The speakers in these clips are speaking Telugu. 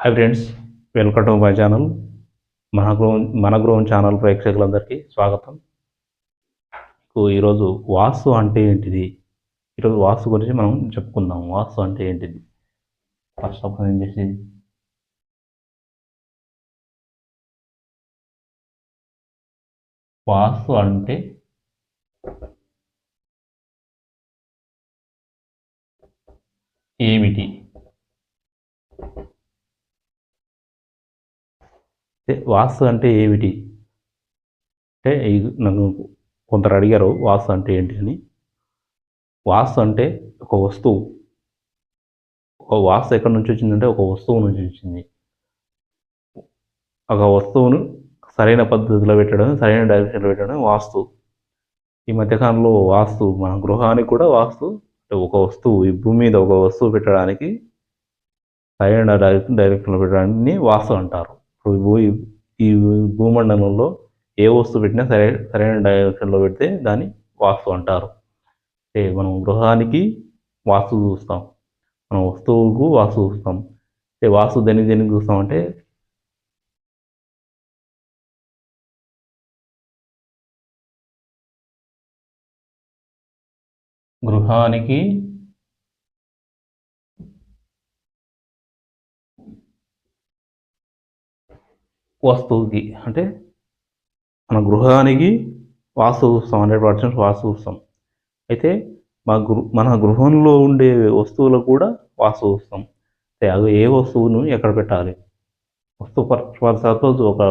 Hi friends welcome to my channel మన గృహం మన గృహం ఛానల్ ప్రేక్షకులందరికీ స్వాగతం. మీకు ఈరోజు వాస్తు అంటే ఏంటిది? ఈరోజు వాస్తు గురించి మనం చెప్పుకుందాం. వాస్తు అంటే ఏంటిది? ఫస్ట్ ఆఫ్ ఆల్ ఏం చేసి? వాస్తు అంటే ఏమిటి? అంటే వాస్తు అంటే ఏమిటి? అంటే నన్ను కొందరు అడిగారు వాస్తు అంటే ఏంటి అని. వాస్తు అంటే ఒక వస్తువు. ఒక వాస్తు ఎక్కడి నుంచి వచ్చిందంటే ఒక వస్తువు నుంచి వచ్చింది. ఒక వస్తువును సరైన పద్ధతిలో పెట్టడం సరైన డైరెక్షన్లో పెట్టడం వాస్తు. ఈ మధ్యకాలంలో వాస్తు మన గృహానికి కూడా వాస్తు. అంటే ఒక వస్తువు ఈ భూమి మీద ఒక వస్తువు పెట్టడానికి సరైన డైరెక్షన్లో పెట్టడాన్ని వాస్తు అంటారు. ఇప్పుడు ఈ భూమండలంలో ఏ వస్తువు పెట్టినా సరే సరైన డైరెక్షన్లో పెడితే దాన్ని వాస్తు అంటారు. అంటే మనం గృహానికి వాస్తు చూస్తాం. మనం వస్తువుకు వాస్తు చూస్తాం. అంటే వాస్తు దేని దేనికి చూస్తాం అంటే గృహానికి వస్తువుకి అంటే మన గృహానికి వాస్తు ఉత్సవం హండ్రెడ్ పర్సెంట్ వాస్తు ఉత్సవం అయితే మా గృ మన గృహంలో ఉండే వస్తువులకు కూడా వాస్తు ఉత్సవం అవి ఏ వస్తువును ఎక్కడ పెట్టాలి? వస్తువు ఫర్ సపోజ్ ఒక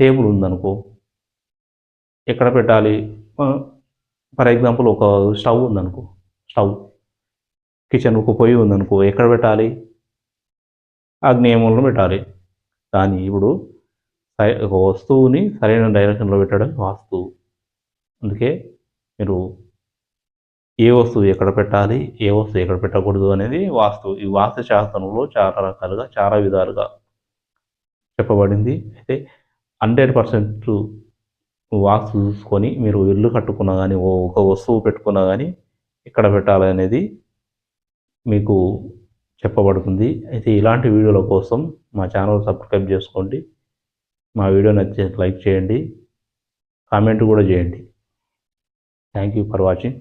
టేబుల్ ఉందనుకో. ఎక్కడ పెట్టాలి? ఫర్ ఎగ్జాంపుల్ ఒక స్టవ్ ఉందనుకో. స్టవ్. కిచెన్ ఒక పొయ్యి ఉందనుకో. ఎక్కడ పెట్టాలి? అగ్నేయములను పెట్టాలి. కానీ ఇప్పుడు సై- ఒక వస్తువుని సరైన డైరెక్షన్లో పెట్టడం వాస్తు. అందుకే మీరు ఏ వస్తువు ఎక్కడ పెట్టాలి ఏ వస్తువు ఎక్కడ పెట్టకూడదు అనేది వాస్తు. ఈ వాస్తు శాస్త్రంలో చాలా రకాలుగా చాలా విధాలుగా చెప్పబడింది. అయితే హండ్రెడ్ పర్సెంట్ వాస్తు చూసుకొని మీరు ఇల్లు కట్టుకున్నా కానీ ఒక వస్తువు పెట్టుకున్నా కానీ ఎక్కడ పెట్టాలి అనేది మీకు చెప్పబడుతుంది. అయితే ఇలాంటి వీడియోల కోసం మా ఛానల్ సబ్స్క్రైబ్ చేసుకోండి. మా వీడియో నచ్చితే లైక్ చేయండి. కామెంట్ కూడా చేయండి. Thank you for watching